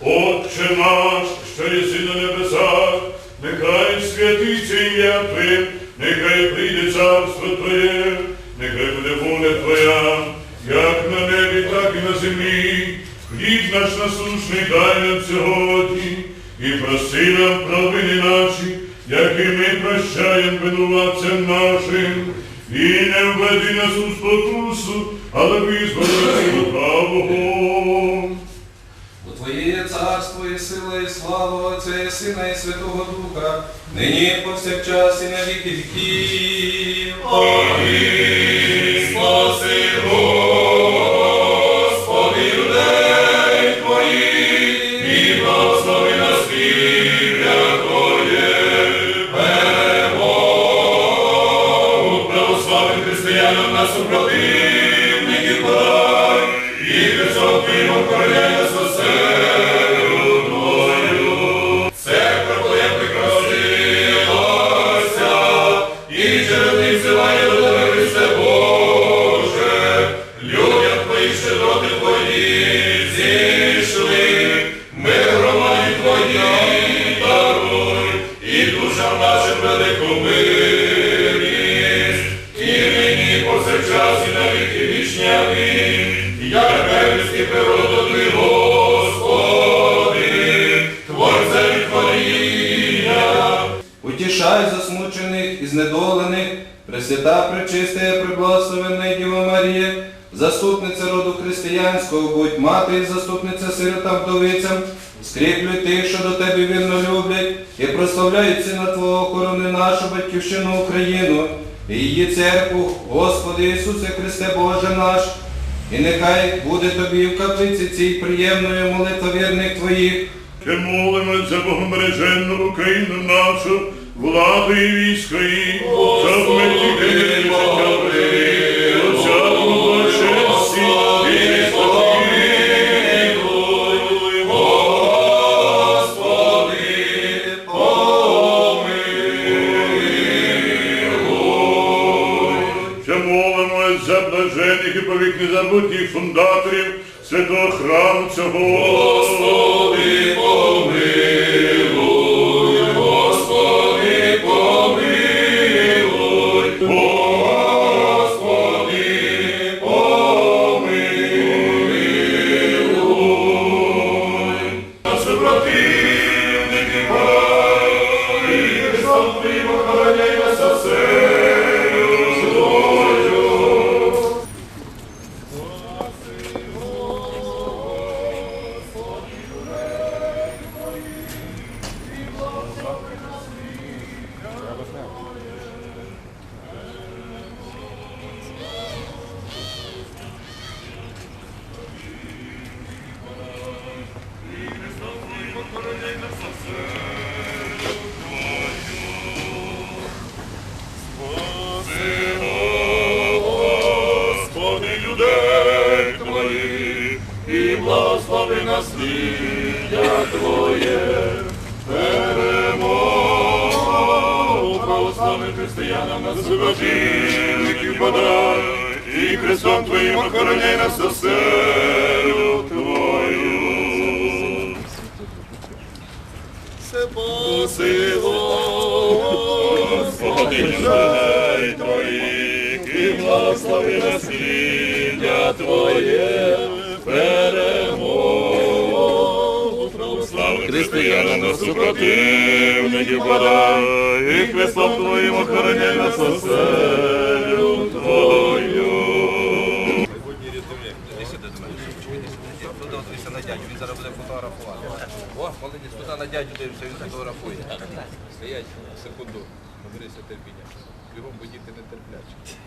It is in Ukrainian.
Отче наш, що єси на небесах, нехай святиться ім'я Твоє, нехай прийде царство Твоє, нехай буде воля Твоя, як на небі, так і на землі. Хліб наш насущний дай нам сьогодні, і прости нам провини наші, як і ми прощаємо винуватцям нашим, і не введи нас у спокусу, але визволи лукавого. Є царство і сила, і слава Отця і Сина, і Святого Духа, нині повсякчас, і на віки віків. Амінь. Спаси, Господи, людей Твоїх, і благослови нас віря Твоє. Перемогу православним християнам нас супротивників і Христом Твоїм нашим велику милість, і нині повсякчас, і на віки вічні. Амінь. Як первістки природний Господи, Творця і творіння. Утішай засмучених і знедолених, Пресвята, пречиста, і приблагословенна Діва Марія, заступниця роду християнського, будь мати і заступниця сиротам вдовицям, скріплюй тих, що до тебе вірно люблять, і прославляють сина Твого корони нашу батьківщину Україну, і її церкву, Господи Ісусе Христе Боже наш, і нехай буде тобі в каплиці цій приємною молитва вірних Твоїх, Ще молимось за богомереженну Україну нашу, владу і військо її, молимось за блажених і повік незабутніх фундаторів святого храму цього. Господи, помилуй, Господи, помилуй, Господи, помилуй. Нас противники пали, Христом Твоїм благослови насліддя Твоє, православним християнам на святильників подай, і Христом Твоїм охороняй нас оселю Твою. Спаси, Господи, людей Твоїх, і благослови насліддя Твоє, перемогу. Православних християнам на супротивників подай, і Христом Твоїм охороняй нас оселю дядю, він зараз буде фотографувати. О, молодець, туди на дядю дивишся, він фотографує. Стоять, секунду, наберися терпіння. Бігом, бо діти не терплячі.